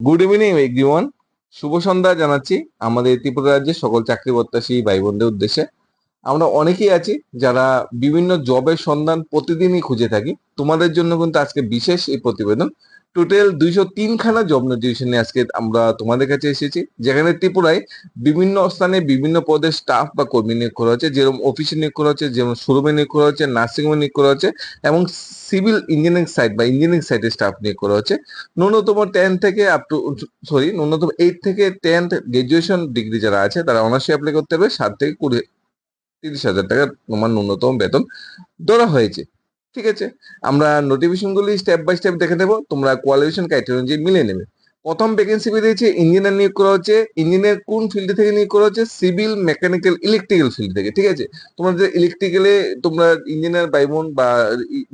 Good evening everyone শুভ সন্ধ্যা জানাচ্ছি আমাদের ত্রিপুরা রাজ্যের সকল চাকরি প্রত্যাশী ভাই বোনদের উদ্দেশ্যে। আমরা অনেকেই আছি যারা বিভিন্ন জবের সন্ধান প্রতিদিনই খুঁজে থাকি। তোমাদের জন্য কিন্তু আজকে বিশেষ এই প্রতিবেদন। টোটাল দুইশো তিনখানা জব নোটিফিকেশন নিয়ে আজকে আমরা তোমাদের কাছে এসেছি। যেখানে ত্রিপুরায় বিভিন্ন স্থানে বিভিন্ন পদে স্টাফ বা কর্মী নিয়োগ করা হচ্ছে। যেরকম অফিসে নিয়োগ করা হচ্ছে, যেমন শোরুমে নিয়োগ করা হচ্ছে নার্সিং হোমে নিয়োগ করা হচ্ছে, এবং সিভিল ইঞ্জিনিয়ারিং সাইট বা ইঞ্জিনিয়ারিং সাইটে স্টাফ নিয়োগ করা হচ্ছে। ন্যূনতম টেন থেকে আপ টু সরি ন্যূনতম এইট থেকে টেন্থ গ্রাজুয়েশন ডিগ্রি যারা আছে, তারা অনার্সে অ্যাপ্লাই করতে হবে সাত থেকে কুড়ি, তিরিশ হাজার টাকা তোমার ন্যূনতম বেতন ধরা হয়েছে। ঠিক আছে? আমরা নোটিফিকেশন গুলি স্টেপ বাই স্টেপ দেখে নেব, তোমরা কোয়ালিফিকেশন ক্রাইটেরিয়া অনুযায়ী মিলে নেবে। প্রথম ভ্যাকেন্সি বেরিয়েছে ইঞ্জিনিয়ার নিয়োগ করা হচ্ছে। ইঞ্জিনিয়ার কোন ফিল্ড থেকে নিয়োগ করা হচ্ছে? সিভিল মেকানিক্যাল ইলেকট্রিক্যাল ফিল্ড থেকে, ঠিক আছে? তোমরা যে ইলেকট্রিক্যালে তোমরা ইঞ্জিনিয়ার বাই বোন বা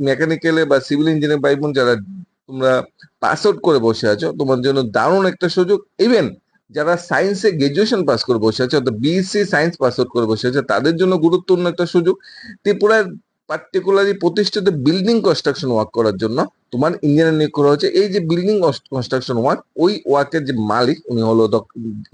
মেকানিক্যালে বা সিভিল ইঞ্জিনিয়ার বাই বোন যারা তোমরা পাস আউট করে বসে আছো, তোমার জন্য দারুণ একটা সুযোগ। ইভেন যারা সায়েন্সে গ্রাজুয়েশন পাস করে বসে আছে, অর্থাৎ বিএসসি সায়েন্স পাস আউট করে বসে আছে, তাদের জন্য গুরুত্বপূর্ণ একটা সুযোগ। ত্রিপুরার পার্টিকুলারলি প্রতিষ্ঠিত বিল্ডিং কনস্ট্রাকশন ওয়ার্ক করার জন্য তোমার ইঞ্জিনিয়ার নিয়োগ করা হয়েছে। এই যে বিল্ডিং কনস্ট্রাকশন ওয়ার্ক ওই ওয়ার্কের যে মালিক, উনি হলো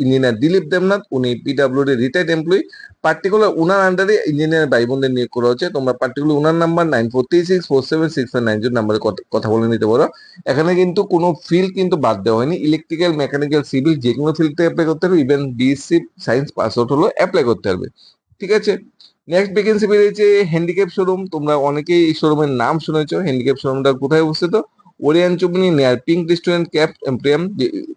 ইঞ্জিনিয়ার দিলীপ দেবনাথ, উনি পিডাব্লিউডি রিটায়ার্ড এমপ্লয়ি পার্টিকুলার উনার আন্ডারে ইঞ্জিনিয়ার ভাই বোনদের নিয়োগ করা হচ্ছে তোমরা পার্টিকুলার উনার number nine four three six four seven six nine zero নাম্বারে কথা বলে নিতে পারো। এখানে কিন্তু কোনো ফিল্ড কিন্তু বাদ দেওয়া হয়নি। ইলেকট্রিক্যাল মেকানিক্যাল সিভিল যে কোনো ফিল্ডে অ্যাপ্লাই করতে পারবে even BSc science pass out হলো অ্যাপ্লাই করতে পারবে ঠিক আছে? নেক্সট ভ্যাকেন্সি বেরিয়েছে হ্যান্ডিক্যাপ শোরুম তোমরা অনেকেই এই শোরুমের নাম শুনেছো। হ্যান্ডিক্যাপ শোরুমটা কোথায় অবস্থিত? ওরিয়ান চুপনি near pink restaurant cap emporium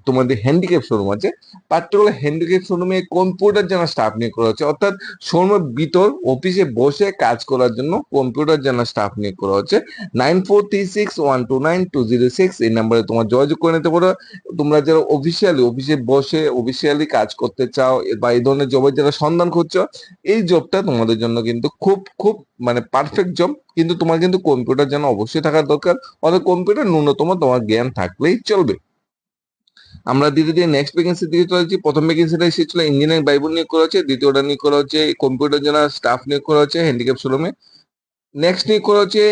তোমাদের হ্যান্ডিক্যাপ শোরুম আছে। পার্টিকুলার হ্যান্ডিক্যাপ শোরুমে কম্পিউটার জানা স্টাফ নিয়োগ করা হচ্ছে। অর্থাৎ শোরুমের ভিতর অফিসে বসে কাজ করার জন্য কম্পিউটার জানা স্টাফ নিয়োগ করা হচ্ছে। Nine four three six one two nine two zero six এই নাম্বারে তোমার যোগাযোগ করে নিতে পারো। তোমরা যারা অফিসিয়ালি অফিসে বসে অফিসিয়ালি কাজ করতে চাও, বা এই ধরনের জবের যারা সন্ধান করছ এই জবটা তোমাদের জন্য কিন্তু খুব খুব মানে পারফেক্ট জব কিন্তু তোমার কিন্তু কম্পিউটার যেন অবশ্যই থাকার দরকার, অর্থাৎ কম্পিউটার ন্যূনতম তোমার জ্ঞান থাকলেই চলবে। আমরা ধীরে ধীরে নেক্সট ভ্যাকেন্সি দিকে চলেছি, প্রথম ভ্যাকেন্সিটা এসেছিল ইঞ্জিনিয়ারিং বাইবুল নিয়োগ করা হচ্ছে, দ্বিতীয়টা নিয়োগ করা হচ্ছে কম্পিউটার জন্য স্টাফ নিয়োগ করা হচ্ছে হ্যান্ডিক্যাপ শোরুমে নেক্সট নিয়োগ করা হচ্ছে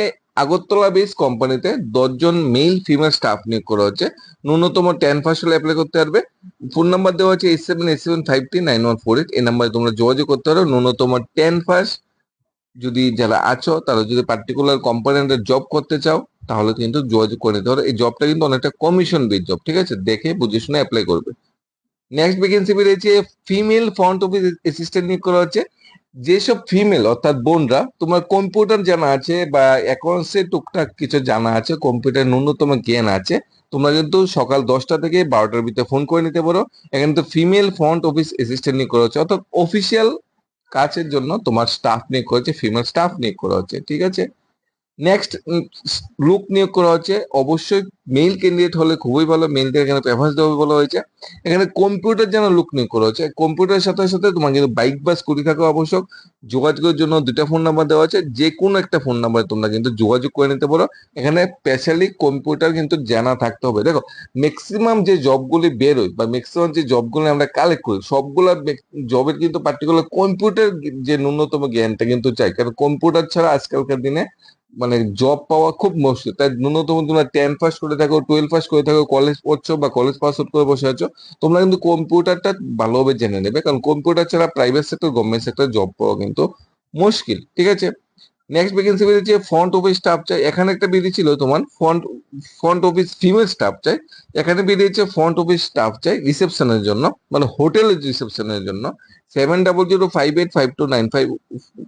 আগরতলা বেস কোম্পানিতে দশজন মেল ফিমেল স্টাফ নিয়োগ করা হচ্ছে। ন্যূনতম টেন ফার্স্ট হলে অ্যাপ্লাই করতে পারবে। ফোন নাম্বার দেওয়া হচ্ছে eight seven eight seven five three nine one four eight এই নাম্বারে তোমরা যোগাযোগ করতে পারো। ন্যূনতম টেন ফার্স্ট যদি যারা আছো, তারা যদি পার্টিকুলার কোম্পানিতে জব করতে চাও, তাহলে কিন্তু যোগাযোগ করে নিতে এই জবটা কিন্তু অনেকটা কমিশন বেস জব ঠিক আছে? দেখে, বুঝে শুনে অ্যাপ্লাই করবে। নেক্সট ভ্যাকেন্সি বেরিয়েছে ফিমেল ফ্রন্ট অফিস অ্যাসিস্ট্যান্ট নিয়োগ করা হচ্ছে। যেসব ফিমেল অর্থাৎ বোনরা, তোমার কম্পিউটার জানা আছে বা অ্যাকাউন্টসে টুকটাক কিছু জানা আছে কম্পিউটার ন্যূনতম জ্ঞান আছে, তোমরা কিন্তু সকাল দশটা থেকে বারোটার ভিতরে ফোন করে নিতে পারো। এখানে তো ফিমেল ফ্রন্ট অফিস অ্যাসিস্ট্যান্ট নিয়োগ করা হচ্ছে। অর্থাৎ অফিসিয়াল কাজের জন্য তোমার স্টাফ নিয়োগ করেছে ফিমেল স্টাফ নিয়োগ করা হচ্ছে ঠিক আছে? নেক্সট লুক নিয়োগ করা হচ্ছে অবশ্যই মেল ক্যান্ডিডেট হলে খুবই ভালো। মেলদের এখানে প্রেফারেন্স দেওয়া বলা হয়েছে। এখানে কম্পিউটার যেন লুক নিয়োগ করা হচ্ছে কম্পিউটারের সাথে সাথে তোমার কিন্তু বাইক বা স্কুটি থাকা আবশ্যক। যোগাযোগের জন্য দুটা ফোন নাম্বার দেওয়া আছে। যে কোনো একটা ফোন নাম্বারে তোমরা কিন্তু যোগাযোগ করে নিতে পারো। এখানে স্পেশালি কম্পিউটার কিন্তু জানা থাকতে হবে। দেখো ম্যাক্সিমাম যে জবগুলি বেরোয় বা ম্যাক্সিমাম যে জবগুলি আমরা কালেক্ট করি, সবগুলা জবের কিন্তু পার্টিকুলার কম্পিউটার যে ন্যূনতম জ্ঞানটা কিন্তু চাই। কারণ কম্পিউটার ছাড়া আজকালকার দিনে মানে জব পাওয়া খুব মুশকিল। তাই ন্যূনতম তোমরা টেন পাস করে থাকো টুয়েলভ পাস করে থাকো কলেজ পড়ছো বা কলেজ পাস আউট করে বসে আছো, তোমরা কিন্তু কম্পিউটারটা ভালোভাবে জেনে নেবে। কারণ কম্পিউটার ছাড়া private sector government sector job পাওয়া কিন্তু মুশকিল, ঠিক আছে? নেক্সট ভ্যাকেন্সি বেরিয়েছে ফ্রন্ট অফিস স্টাফ চাই। এখানে একটা বেরিয়েছিল তোমার front front office female staff চাই। এখানে বেরিয়েছে ফ্রন্ট অফিস স্টাফ চাই রিসেপশনের জন্য মানে হোটেলের রিসেপশনের জন্য। Seven double zero five eight five two nine five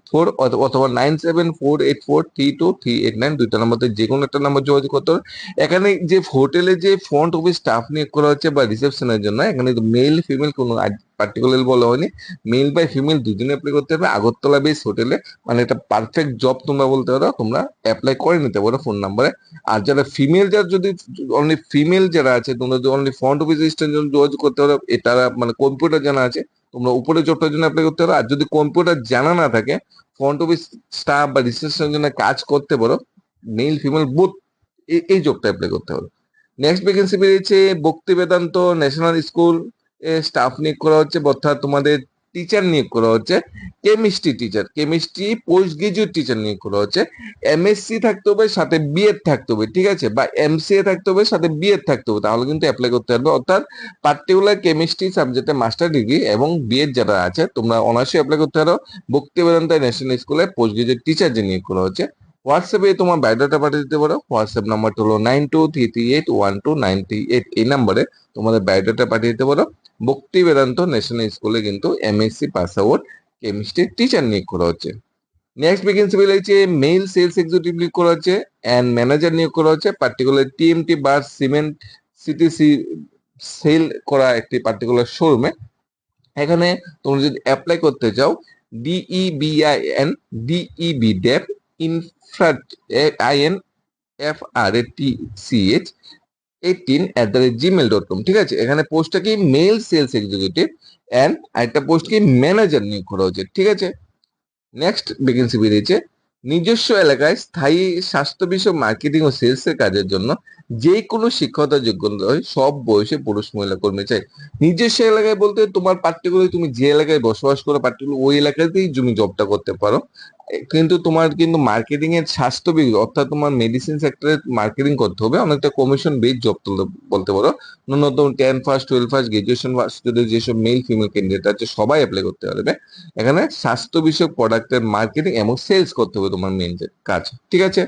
four অথবা nine seven four eight four three two three eight nine দুইটা নাম্বারতে যে কোনো একটা নাম্বার যোগাযোগ করতে হবে। এখানে যে হোটেলে যে ফ্রন্ট অফিস স্টাফ নিয়োগ করা হচ্ছে বা রিসেপশনের জন্য, এখানে মেল ফিমেল কোনো পার্টিকুলার বলা হয়নি। মেল বাই ফিমেল দুজনে অ্যাপ্লাই করতে হবে। আগরতলা বেস হোটেলে মানে একটা পারফেক্ট জব তোমরা বলতে পারো, তোমরা অ্যাপ্লাই করে নিতে পারো ফোন নাম্বারে আর যারা ফিমেল যারা যদি অনলি ফিমেল যারা আছে, তোমরা যদি অনলি ফ্রন্ট অফিস অ্যাসিস্ট্যান্ট জন্য যোগাযোগ করতে পারো তারা মানে কম্পিউটার জানা আছে। তোমরা উপরে জবটার জন্য অ্যাপ্লাই করতে পারো। আর যদি কম্পিউটার জানা না থাকে ফ্রন্ট অফিস স্টাফ বা রিসেপশনের জন্য কাজ করতে পারো মেল ফিমেল বুথ এই জবটা অ্যাপ্লাই করতে পারো। নেক্সট ভ্যাকেন্সি বেরিয়েছে ভক্তি বেদান্ত ন্যাশনাল স্কুল স্টাফ নিয়োগ করা হচ্ছে অর্থাৎ তোমাদের টিচার নিয়োগ করা হচ্ছে chemistry teacher chemistry post graduate teacher নিয়োগ করা হচ্ছে এমএসসি থাকতে হবে, সাথে বিএড থাকতে হবে, ঠিক আছে? বা এমসিএ থাকতে হবে, সাথে বিএড থাকতে হবে, তাহলে কিন্তু অ্যাপ্লাই করতে পারবে। অর্থাৎ পার্টিকুলার কেমিস্ট্রি সাবজেক্টে মাস্টার ডিগ্রি এবং বিএড যারা আছে, তোমরা অনার্সে অ্যাপ্লাই করতে পারো। ভক্তি বেদান্ত ন্যাশনাল স্কুলে পোস্ট গ্রাজুয়েট টিচার যে নিয়োগ করা হচ্ছে। হোয়াটসঅ্যাপে তোমার বায়োডাটা পাঠিয়ে দিতে পারো হোয়াটসঅ্যাপ নাম্বারটা হলো nine two three three eight one two nine three eight এই নাম্বারে তোমাদের বায়োডাটা পাঠিয়ে দিতে পারো ভক্তি বেদান্ত ন্যাশনাল স্কুলে কিন্তু MSc pass out chemistry teacher নিয়োগ করা হচ্ছে নেক্সট ভ্যাকেন্সি বেরিয়েছে মেল সেলস এক্সিকিউটিভ নিয়োগ করা হচ্ছে অ্যান্ড ম্যানেজার নিয়োগ করা হচ্ছে particular TMT bar cement CTC sell করা একটি পার্টিকুলার শোরুমে এখানে তোমরা যদি অ্যাপ্লাই করতে চাও E DE BIN DE B dep ইনফ্রাট IN F R A T C H at the rate Gmail dot ঠিক আছে? এখানে পোস্টটা কি মেল সেলস এক্সিকিউটিভ অ্যান্ড আরেকটা পোস্ট কি ম্যানেজার নিয়োগ করা হচ্ছে ঠিক আছে? নেক্সট ভ্যাকেন্সি বেরিয়েছে নিজস্ব এলাকায় স্থায়ী স্বাস্থ্য বিষয় মার্কেটিং ও সেলস এর কাজের জন্য যে কোনো শিক্ষকতা যোগ্যতা হয় সব বয়সে পুরুষ মহিলা কর্মী চাই। নিজস্ব এলাকায় বলতে তোমার পার্টিকুলার তুমি যে এলাকায় বসবাস করো পার্টিকুলার ওই এলাকাতেই তুমি জবটা করতে পারো। কিন্তু তোমার কিন্তু মার্কেটিং এর স্বাস্থ্য বিভাগ অর্থাৎ তোমার মেডিসিন সেক্টরে মার্কেটিং করতে হবে, অনেকটা কমিশন বেস জব বলতে পারো। ন্যূনতম ten first twelve first graduation first যেসব মেল ফিমেল ক্যান্ডিডেট আছে, সবাই অ্যাপ্লাই করতে পারবে। এখানে স্বাস্থ্য বিষয়ক প্রোডাক্টের মার্কেটিং এবং সেলস করতে হবে তোমার মেন কাজ। ঠিক আছে?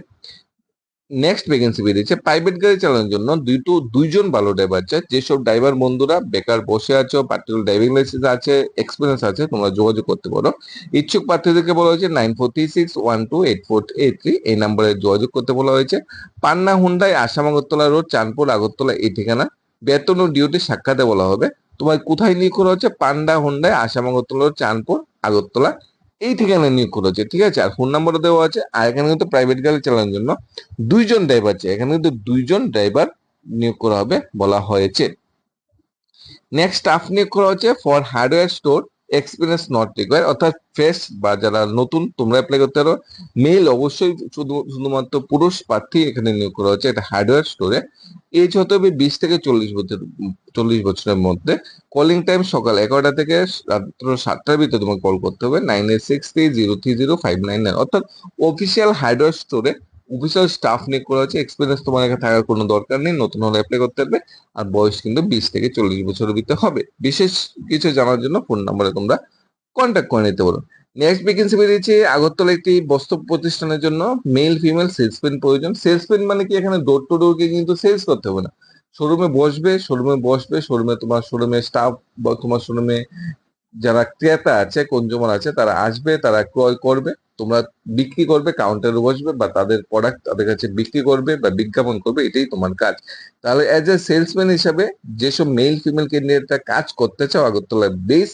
নেক্সট ভ্যাকেন্সি বেরিয়েছে প্রাইভেট গাড়ি চালানোর জন্য। দুটো, দুইজন ভালো ড্রাইভার চাই। যেসব ড্রাইভার বন্ধুরা বেকার বসে আছো পার্টিকুলার ড্রাইভিং লাইসেন্স আছে এক্সপিরিয়েন্স আছে, তোমরা যোগাযোগ করতে পারো। ইচ্ছুক প্রার্থীদেরকে বলা হয়েছে nine four three six one two eight four eight three এই নাম্বারে যোগাযোগ করতে বলা হয়েছে। পান্না হুন্ডাই আসাম আগরতলা রোড, চাঁদপুর আগরতলা, এই ঠিকানা। বেতন ও ডিউটি সাক্ষাতে বলা হবে। তোমার কোথায় নিয়োগ করা হচ্ছে? Panda Hyundai Assam Agartala road, Chandpur Agartala. এই ঠিকানা নিয়োগ করা হচ্ছে ঠিক আছে? আর ফোন নাম্বারও দেওয়া আছে, আর এখানে কিন্তু প্রাইভেট গাড়ি চালানোর জন্য দুইজন ড্রাইভার চাই এখানে কিন্তু দুইজন ড্রাইভার নিয়োগ করা হবে বলা হয়েছে। নেক্সট স্টাফ নিয়োগ করা হচ্ছে for hardware store experience not require অর্থাৎ ফ্রেশ বা যারা নতুন তোমরা অ্যাপ্লাই করতে পারো মেল অবশ্যই শুধু, শুধুমাত্র পুরুষ প্রার্থী এখানে নিয়োগ করা হচ্ছে, এটা হার্ডওয়্যার স্টোরে এজ হতে হবে বিশ থেকে চল্লিশ বছর, চল্লিশ বছরের মধ্যে। কলিং টাইম সকাল এগারোটা থেকে রাত্র সাতটার ভিতরে তোমাকে কল করতে হবে nine eight six three zero three zero five nine nine অর্থাৎ অফিসিয়াল হার্ডওয়্যার স্টোরে অফিসিয়াল স্টাফ নিয়োগ করা হচ্ছে এক্সপিরিয়েন্স তোমার এখানে থাকার কোনো দরকার নেই, নতুন হলে অ্যাপ্লাই করতে পারবে, আর বয়স কিন্তু বিশ থেকে চল্লিশ বছরের ভিতরে হবে। বিশেষ কিছু জানার জন্য ফোন নাম্বারে তোমরা কন্ট্যাক্ট করে নিতে পারো। নেক্সট ভ্যাকেন্সি বেরিয়েছে আগরতলা একটি বস্ত্র প্রতিষ্ঠানের জন্য মেল ফিমেল সেলসম্যান প্রয়োজন। সেলসম্যান মানে কি? এখানে ডোর টু ডোর গিয়ে কিন্তু সেলস করতে হবে না। শোরুমে বসবে শোরুমে বসবে শোরুমে তোমার শোরুমে স্টাফ বা তোমার শোরুমে যারা ক্রেতা আছে কনজিউমার আছে, তারা আসবে, তারা ক্রয় করবে। তোমরা বিক্রি করবে কাউন্টারে বসবে বা তাদের প্রোডাক্ট তাদের কাছে বিক্রি করবে বা বিজ্ঞাপন করবে, এটাই তোমার কাজ। তাহলে অ্যাজ এ সেলসম্যান হিসাবে যেসব মেল ফিমেল ক্যান্ডিডেটরা কাজ করতে চাও আগরতলার বেস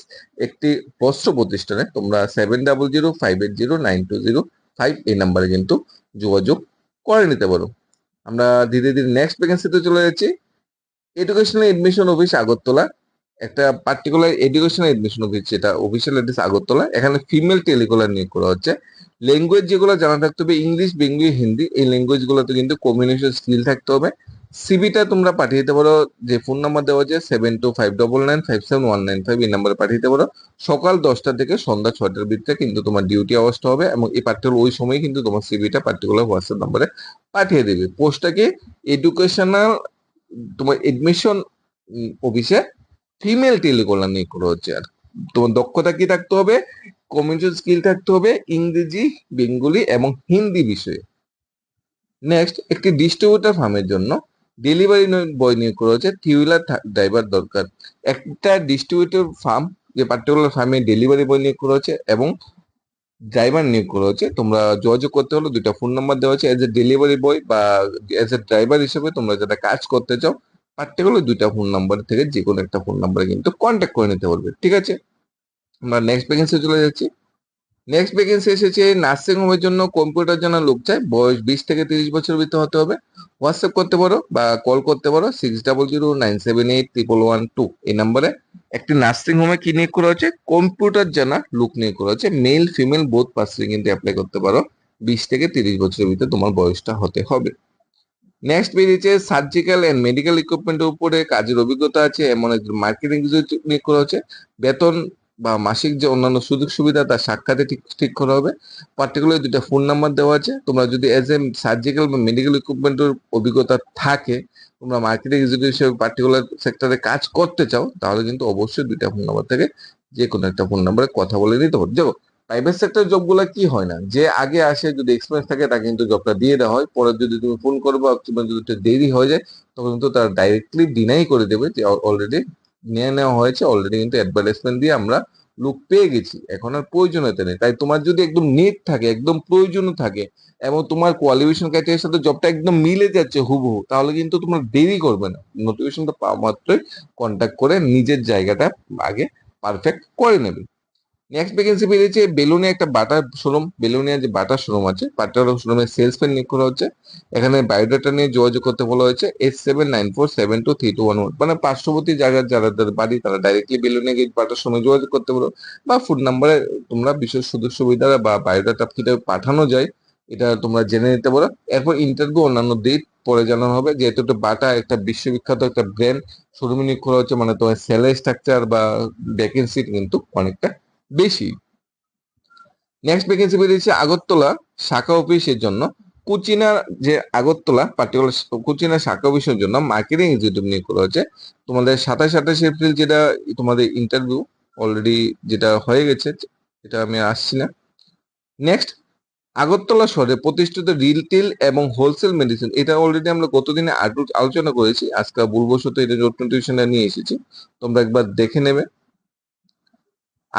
একটি বস্ত্র প্রতিষ্ঠানে, তোমরা seven double zero five eight zero nine two zero five এই নাম্বারে কিন্তু যোগাযোগ করে নিতে পারো। আমরা ধীরে ধীরে নেক্সট ভ্যাকেন্সিতে চলে যাচ্ছি। Educational admission office Agartala. একটা পার্টিকুলার এডুকেশনাল এডমিশন অফিস যেটা অফিসিয়াল অ্যাড্রেস আগরতলা, এখানে ফিমেল টেলিকলার নিয়োগ করা হচ্ছে। ল্যাঙ্গুয়েজ যেগুলো জানা থাকতে হবে ইংলিশ বেঙ্গলি হিন্দি এই ল্যাঙ্গুয়েজ গুলোতে কিন্তু কমিউনিকেশন স্কিল থাকতে হবে। সিবিটা তোমরা পাঠিয়ে দিতে পারো, যে ফোন নাম্বার দেওয়া আছে seven two five double nine five seven one nine five এই নাম্বারে পাঠিয়ে দিতে পারো। সকাল দশটা থেকে সন্ধ্যা ছয়টার ভিতরে কিন্তু তোমার ডিউটি আওয়াজটা হবে এবং এই পার্টিকুলার ওই সময় কিন্তু তোমার সিবিটা পার্টিকুলার হোয়াটসঅ্যাপ নাম্বারে পাঠিয়ে দেবে। পোস্টটাকে এডুকেশনাল তোমার এডমিশন অফিসে ফিমেল টেলিকলার নিয়োগ করা হচ্ছে আর। তোমার দক্ষতা কি থাকতে হবে? কমিউনিকেশন স্কিল থাকতে হবে ইংরেজি, বেঙ্গলি এবং হিন্দি বিষয়ে। নেক্সট একটি ডিস্ট্রিবিউটার ফার্মের জন্য ডেলিভারি বয় নিয়োগ করা হচ্ছে থিউলার ড্রাইভার দরকার। একটা ডিস্ট্রিবিউটর ফার্ম যে পার্টিকুলার ফার্মে ডেলিভারি বয় নিয়োগ করা হচ্ছে এবং ড্রাইভার নিয়োগ করা হচ্ছে তোমরা যোগাযোগ করতে হলো দুইটা ফোন নাম্বার দেওয়া হচ্ছে এজ এ ডেলিভারি বয় বা এজ এ ড্রাইভার হিসেবে তোমরা যারা কাজ করতে চাও পার্টিকুলার দুইটা ফোন নাম্বার থেকে যে কোনো একটা ফোন নাম্বারে কিন্তু কন্ট্যাক্ট করে নিতে পারবে ঠিক আছে? আমরা নেক্সট ভ্যাকেন্সি চলে যাচ্ছি। নেক্সট ভ্যাকেন্সি এসেছে নার্সিং হোমের জন্য কম্পিউটার জানা লোক চাই বয়স বিশ থেকে তিরিশ বছরের ভিতরে হতে হবে। হোয়াটসঅ্যাপ করতে পারো বা কল করতে পারো six double zero nine seven eight triple one two এই নাম্বারে একটি নার্সিং হোমে কি নিয়োগ করা হচ্ছে? কম্পিউটার জানা লোক নিয়োগ করা হচ্ছে। মেল ফিমেল বোথ পার্সন কিন্তু অ্যাপ্লাই করতে পারো। বিশ থেকে তিরিশ বছরের ভিতরে তোমার বয়সটা হতে হবে। নেক্সট বেরিয়েছে সার্জিক্যাল এন্ড মেডিকেল ইকুইপমেন্টের উপরে কাজের অভিজ্ঞতা আছে, এমন একজন মার্কেটিং নিয়োগ করা হচ্ছে। বেতন বা মাসিক যে অন্যান্য সুযোগ সুবিধা, তার সাক্ষাতে ঠিক ঠিক করা হবে। পার্টিকুলার দুটা ফোন নাম্বার দেওয়া আছে। তোমরা যদি এজ এ সার্জিক্যাল বা মেডিকেল ইকুইপমেন্টের অভিজ্ঞতা থাকে, তোমরা মার্কেটিং এক্সিকিউটিভ হিসেবে পার্টিকুলার সেক্টরে কাজ করতে চাও, তাহলে কিন্তু অবশ্যই দুইটা ফোন নাম্বার থেকে যে কোনো একটা ফোন নাম্বারে কথা বলে নিতে হবে দেখো প্রাইভেট সেক্টর জবগুলো কি হয় না? যে আগে আসে যদি এক্সপিরিয়েন্স থাকে, তাকে কিন্তু জবটা দিয়ে দেওয়া হয়। পরে যদি তুমি ফোন করো বা যদি একটু দেরি হয়ে যায়, তখন কিন্তু তারা ডাইরেক্টলি ডিনাই করে দেবে যে অলরেডি নিয়ে নেওয়া হয়েছে। অলরেডি কিন্তু অ্যাডভার্টাইজমেন্ট দিয়ে আমরা লোক পেয়ে গেছি। এখন আর প্রয়োজনীয়তা নেই। তাই তোমার যদি একদম নেট থাকে, একদম প্রয়োজন থাকে, এবং তোমার কোয়ালিফিকেশন ক্রাইটেরিয়ার সাথে জবটা একদম মিলে যাচ্ছে হুবহু, তাহলে কিন্তু তোমরা দেরি করবে না। নোটিফিকেশনটা পাওয়া মাত্রই কন্ট্যাক্ট করে নিজের জায়গাটা আগে পারফেক্ট করে নেবে। নেক্সট ভ্যাকেন্সি বেরিয়েছে বেলুনে একটা বাটার শোরুম বেলুনিয়া যে বাটার শোরুম আছে, বাটার শোরুমের সেলসম্যান নিয়োগ করা হচ্ছে। এখানে বায়োডাটা নিয়ে যোগাযোগ করতে বলা হয়েছে S seven nine four seven two three two one one মানে পার্শ্ববর্তী জায়গার যারা যাদের বাড়ি, তারা ডাইরেক্টলি বেলুনিয়া গেট বাটার শোরুমে যোগাযোগ করতে পারো। বা ফোন নাম্বারে তোমরা বিশেষ সুযোগ সুবিধা বা বায়োডাটা কীভাবে পাঠানো যায়, এটা তোমরা জেনে নিতে পারো। এরপর ইন্টারভিউ অন্যান্য ডেট পরে জানানো হবে। যেহেতু একটা বাটা একটা বিশ্ববিখ্যাত একটা ব্র্যান্ড শোরুমে নিয়োগ করা হচ্ছে মানে তোমার স্যালারি স্ট্রাকচার বা ভ্যাকেন্সি কিন্তু অনেকটা বেশি। নেক্সট ভ্যাকেন্সি বেরিয়েছে আগরতলা শাখা অফিসের জন্য। কুচিনা যে আগরতলা পার্টিকুলার কুচিনা শাখা অফিসের জন্য মার্কেটিং এক্সিকিউটিভ নিয়োগ করা হয়েছে। তোমাদের সাতাশ আঠাশ এপ্রিল যেটা তোমাদের ইন্টারভিউ অলরেডি যেটা হয়ে গেছে এটা আমি আসছি না। নেক্সট আগরতলা শহরে প্রতিষ্ঠিত রিটেল এবং হোলসেল মেডিসিন এটা অলরেডি আমরা গতদিনে আলো- আলোচনা করেছি। আজকে ভুলবশত এটা নোটিফিকেশনটা নিয়ে এসেছি। তোমরা একবার দেখে নেবে।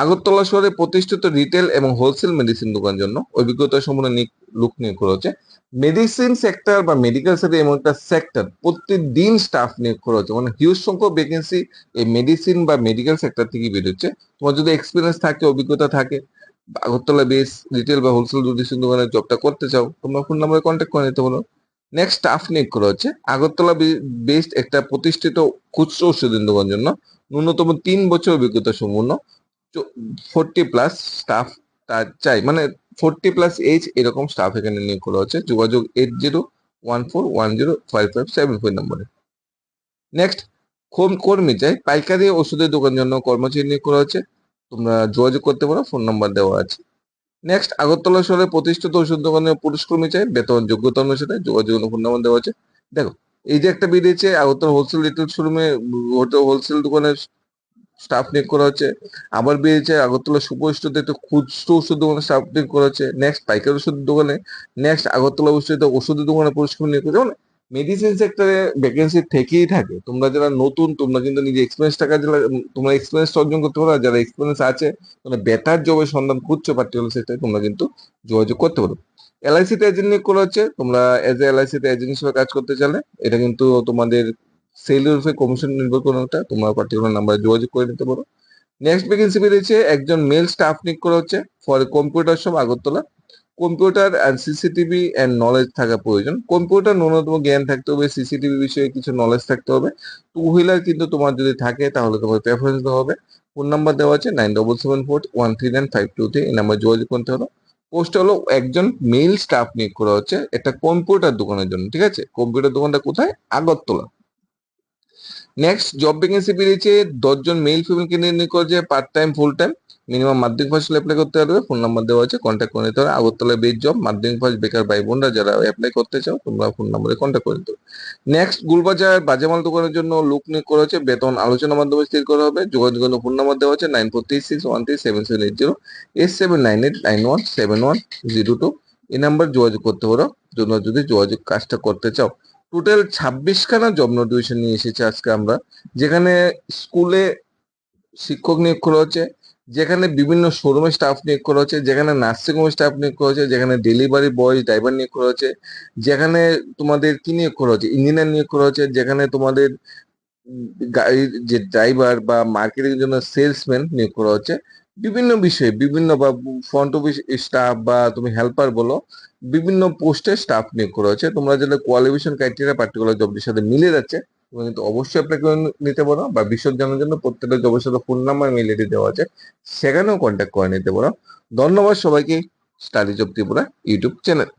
আগরতলা শহরে প্রতিষ্ঠিত রিটেল এবং হোলসেল মেডিসিন দোকান জন্য অভিজ্ঞতা নিক- লোক নিয়োগ করা হচ্ছে। মেডিসিন সেক্টর বা মেডিকেল সেক্টর এমন একটা সেক্টর প্রতিদিন স্টাফ নিয়োগ করা হচ্ছে। মানে হিউজ সংখ্যক ভ্যাকেন্সি এই মেডিসিন বা মেডিকেল সেক্টর থেকে বেরোচ্ছে তোমার যদি এক্সপিরিয়েন্স থাকে, অভিজ্ঞতা থাকে, আগরতলা বেস রিটেল বা হোলসেল মেডিসিন দোকানের জবটা করতে চাও, তোমরা ফোন নাম্বারে কন্ট্যাক্ট করে নিতে পারো। নেক্সট স্টাফ নিয়োগ করা হচ্ছে। আগরতলা বেসড একটা প্রতিষ্ঠিত খুচরো ওষুধের দোকান জন্য ন্যূনতম তিন বছর অভিজ্ঞতা সম্পূর্ণ ফোরটি প্লাস স্টাফ তার চাই মানে ফোরটি প্লাস এজ এরকম স্টাফ এখানে নিয়োগ করা হচ্ছে। যোগাযোগ eight zero one four one zero five five seven four নম্বরে। নেক্সট কর্মী চাই? পাইকারি ওষুধের দোকান জন্য কর্মচারী নিয়োগ করা হচ্ছে। তোমরা যোগাযোগ করতে পারো ফোন নাম্বার দেওয়া আছে। নেক্সট আগরতলা শহরে প্রতিষ্ঠিত ওষুধ দোকানে পুরুষ কর্মী চাই? বেতন যোগ্যতা অনুসারে যোগাযোগ ফোন নাম্বার দেওয়া আছে দেখো, এই যে একটা বেরিয়েছে আগরতলা হোলসেল রিটেল শোরুমে হোলসেল দোকানের স্টাফ নিয়োগ করা হচ্ছে। আবার বেরিয়েছে আগরতলা সুপরিষ্ঠিত একটা খুচরো ওষুধ দোকানে স্টাফ নিয়োগ করা হচ্ছে। নেক্সট পাইকারি ওষুধ দোকানে নেক্সট আগরতলা অবস্থিত ওষুধের দোকানে পুরস্কার নিয়োগ করছে মানে মেডিসিন সেক্টরে ভ্যাকেন্সি থেকেই থাকে। তোমরা যারা নতুন, তোমরা কিন্তু নিজে টাকা যারা তোমরা এক্সপিরিয়েন্স অর্জন করতে পারো। যারা এক্সপিরিয়েন্স আছে, তোমরা বেটার জবের সন্ধান খুঁজছো পার্টিকুলার সেক্টরে তোমরা কিন্তু যোগাযোগ করতে পারো। এলআইসিতে এজেন্ট নিয়োগ করা হচ্ছে। তোমরা এজ এ এলআইসিতে এজেন্ট হিসেবে কাজ করতে চাইলে, এটা কিন্তু তোমাদের সেলের কমিশন নির্ভর করে ওটা, তোমরা পার্টিকুলার নাম্বারে যোগাযোগ করে নিতে পারো। নেক্সট ভ্যাকেন্সি বেরিয়েছে একজন মেল স্টাফ নিয়োগ করা হচ্ছে ফর কম্পিউটার সব Agartala. Computer and CCTV and knowledge থাকা প্রয়োজন। কম্পিউটার ন্যূনতম জ্ঞান থাকতে হবে সিসিটিভি বিষয়ে কিছু নলেজ থাকতে হবে। টু হুইলার কিন্তু তোমার যদি থাকে, তাহলে তোমার প্রেফারেন্স দেওয়া হবে। ফোন নাম্বার দেওয়া আছে nine double seven four one three nine five two three এই নাম্বার যোগাযোগ করতে হলো পোস্ট হলো একজন মেল স্টাফ নিয়োগ করা হচ্ছে একটা কম্পিউটার দোকানের জন্য, ঠিক আছে? কম্পিউটার দোকানটা কোথায়? আগরতলা। নেক্সট জব ভ্যাকেন্সি বেরিয়েছে দশজন মেল ফিমেলকে নিয়ে নিয়োগ করেছে part time full time minimum মাধ্যমিক পাস অ্যাপ্লাই করতে পারবে ফোন নাম্বার দেওয়া আছে কন্ট্যাক্ট করে নিতে হবে। আগরতলা বেজ জব মাধ্যমিক পাস বেকার ভাই বোনরা যারা অ্যাপ্লাই করতে চাও, তোমরা ফোন নাম্বারে কন্ট্যাক্ট করে নিতে হবে। নেক্সট গুলবাজার বাজামাল দোকানের জন্য লোক নিয়োগ করা হচ্ছে বেতন আলোচনার মাধ্যমে স্থির করা হবে যোগাযোগের ফোন নাম্বার দেওয়া আছে nine four three six one three seven seven eight zero eight seven nine eight nine one seven one zero two এই নাম্বার যোগাযোগ করতে পারো তোমরা যদি যোগাযোগ কাজটা করতে চাও। টোটাল ছাব্বিশখানা জব নোটিফিকেশন নিয়ে এসেছে আজকে আমরা। যেখানে স্কুলে শিক্ষক নিয়োগ করা হচ্ছে, যেখানে বিভিন্ন শোরুমে স্টাফ নিয়োগ করা হচ্ছে, যেখানে নার্সিং হোমে স্টাফ নিয়োগ করা হচ্ছে, যেখানে ডেলিভারি বয় ড্রাইভার নিয়োগ করা হচ্ছে, যেখানে তোমাদের কি নিয়োগ করা হচ্ছে ইঞ্জিনিয়ার নিয়োগ করা হচ্ছে, যেখানে তোমাদের গাড়ির যে ড্রাইভার বা মার্কেটিং জন্য সেলসম্যান নিয়োগ করা হচ্ছে। বিভিন্ন বিষয়ে, বিভিন্ন বা ফ্রন্ট অফিস স্টাফ বা তুমি হেল্পার বলো, বিভিন্ন পোস্টে স্টাফ নিয়োগ করা হচ্ছে তোমরা যেটা কোয়ালিফিকেশন ক্রাইটেরিয়া পার্টিকুলার জবটির সাথে মিলে যাচ্ছে তুমি কিন্তু অবশ্যই অ্যাপ্লাই নিতে পারো বা বিশদ জানার জন্য প্রত্যেকটা জবের সাথে ফোন নাম্বার মিলে দেওয়া আছে, সেখানেও কন্ট্যাক্ট করে নিতে পারো। ধন্যবাদ সবাইকে study job Tripura YouTube channel